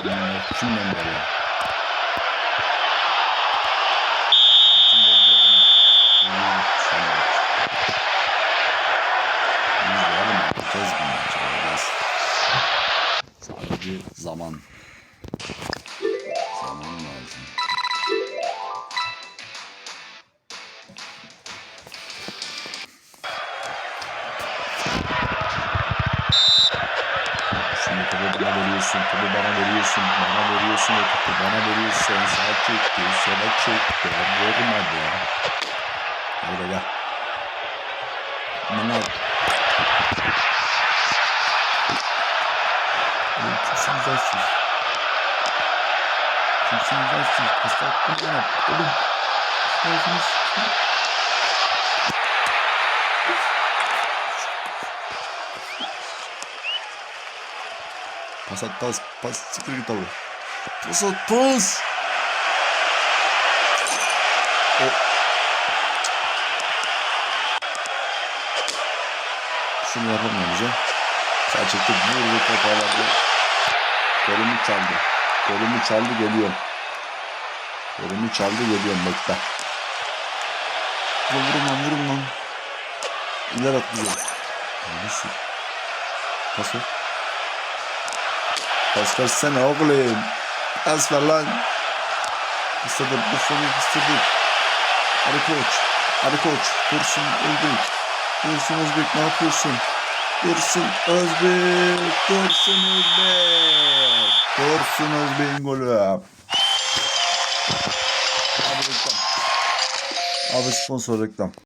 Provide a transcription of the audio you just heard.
Kimden var ya? Kimden var ya? İyi, şöyle bak. Biz de oğlum yapacağız bunu yapacağız. Sadece. Zaman veriyorsun, topu bana veriyorsun, bana veriyorsun, o topu bana veriyorsun. Sağa çekti, sola çekti. Vurmadı ya. Hadi gel. Oğlum kimsiniz lan siz? Kimsiniz lan siz? Hasta hakkım bana. Oğlum. Ağzınız. Pas at pas. Pas siktir git abi. Pas at pas. O. Şunu yapamayacağız ya. Sağ çekti. Vurdu toparladı. Kolumu çaldı. Kolumu çaldı geliyorum. Kolumu çaldı geliyorum bekle. Vurun lan vurun lan. İler at bize. Nasıl? Pas ver. Pas versene oğlum. Pas ver lan. İstedim, istedim, istedim. Hadi koç. Hadi koç. Dursun Özbek. Dursun Özbek ne yapıyorsun? Dursun Özbek. Dursun Özbek. Dursun Özbek'in golü. Abi reklam. Abi sponsor reklam.